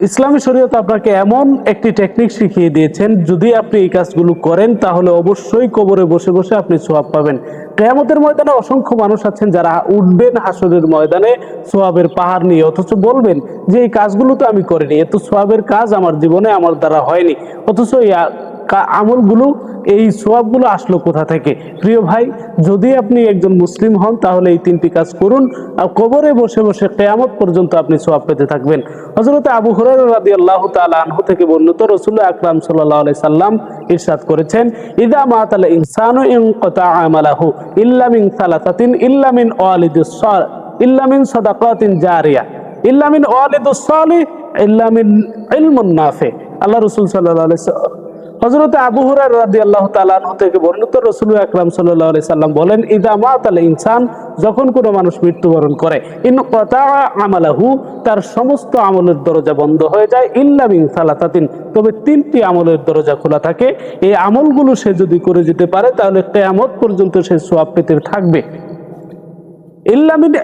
ইসলামী শরীয়ত আপনাকে এমন একটি টেকনিক শিখিয়ে দিয়েছেন, যদি আপনি এই কাজগুলো করেন, তাহলে অবশ্যই কবরে বসে বসে আপনি সোয়াব পাবেন। কেয়ামতের ময়দানে অসংখ্য মানুষ আছেন যারা উঠবেন হাসরের ময়দানে সোয়াবের পাহাড় নিয়ে, অথচ বলবেন যে এই কাজগুলো তো আমি করিনি এত সোয়াবের কাজ আমার জীবনে আমার দ্বারা হয়নি। অথচ এই আমলগুলো এই সোয়াবগুলো আসলো কোথা থেকে? প্রিয় ভাই, যদি আপনি একজন মুসলিম হন, তাহলে এই তিনটি কাজ করুন। আর কবরে বসে বসে কেয়ামত পর্যন্ত আপনি সোয়াব পেতে থাকবেন। হজরত আবু হুরায়রা রাদিয়াল্লাহু তাআলা আনহু থেকে বর্ণিত রাসূল আকরাম সাল্লাল্লাহু আলাইহি সাল্লাম ইরশাদ করেছেন, ইদা মাতাল ইনসানু ইনকাতা আমালাহু ইল্লা মিন সালাসাতিন ইল্লা মিন ওয়ালিদিস সাল, ইল্লা মিন সাদাকাতিন জারিয়া, ইল্লা মিন ওয়ালিদিস সালিহ ইল্লা ইলমুন নাফি। আল্লাহ রসুল আলাইহি হযরত আবু হুরায়রা রাদিয়াল্লাহু তাআলা আনহু থেকে বর্ণিত রাসূল আকরাম আলাইহি সাল্লাম বলেন ইদা মাতাল ইনসান, যখন কোনো মানুষ মৃত্যুবরণ করে, ইন কাতা আমালাহু, তার সমস্ত আমলের দরজা বন্ধ হয়ে যায়, ইল্লা মিন সালাতাতিন। তবে তিনটি আমলের দরজা খোলা থাকে। এই আমলগুলো সে যদি করে যেতে পারে, তাহলে কিয়ামত পর্যন্ত সে সওয়াব পেতে থাকবে। ইল্লামিন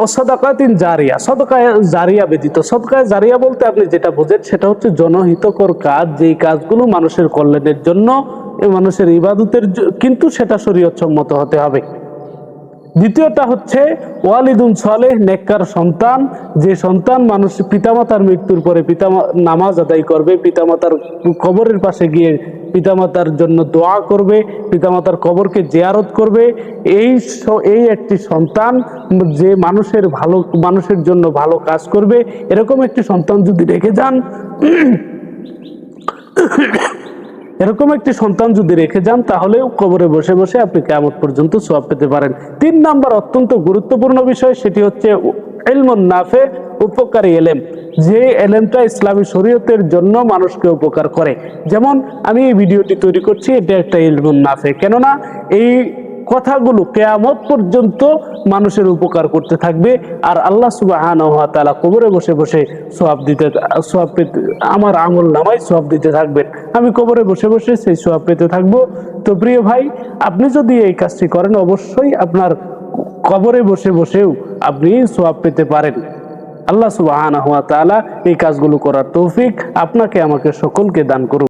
ও সদাকাতিন জারিয়া, সদকায় জারিয়া ব্যতীত। সদকায় জারিয়া বলতে আপনি যেটা বোঝেন সেটা হচ্ছে জনহিতকর কাজ, যেই কাজগুলো মানুষের কল্যাণের জন্য মানুষের ইবাদতের কিন্তু সেটা শরীয়ত সম্মত হতে হবে। দ্বিতীয়টা হচ্ছে ওয়ালিদুন সালেহ, নেককার সন্তান। যে সন্তান মানুষ পিতামাতার মৃত্যুর পরে পিতা নামাজ আদায় করবে, পিতামাতার কবরের পাশে গিয়ে পিতামাতার জন্য দোয়া করবে, পিতামাতার কবরকে জিয়ারত করবে। এই এই একটি সন্তান যে মানুষের ভালো, মানুষের জন্য ভালো কাজ করবে, এরকম একটি সন্তান যদি রেখে যান এরকম একটি সন্তান যদি রেখে যান তাহলেও কবরে বসে বসে আপনি কেমন পর্যন্ত সোয়াব পেতে পারেন। তিন নাম্বার অত্যন্ত গুরুত্বপূর্ণ বিষয়, সেটি হচ্ছে এলমন নাফে, উপকারী এলেম। যে এলেমটা ইসলামী শরীয়তের জন্য মানুষকে উপকার করে। যেমন আমি এই ভিডিওটি তৈরি করছি, এটা একটা এলমন নাফে। কেননা এই কথাগুলো কেয়ামত পর্যন্ত মানুষের উপকার করতে থাকবে। আর আল্লাহ সুবাহান তালা কবরে বসে বসে সোয়াব দিতে সোয়াব পেতে, আমার আঙুল নামাই সোয়াব দিতে থাকবেন। আমি কবরে বসে বসে সেই সোয়াব পেতে থাকব। তো প্রিয় ভাই, আপনি যদি এই কাজটি করেন, অবশ্যই আপনার কবরে বসে বসেও আপনি সোয়াব পেতে পারেন। আল্লাহ সুবাহান এই কাজগুলো করার তৌফিক আপনাকে, আমাকে সকলকে দান করুন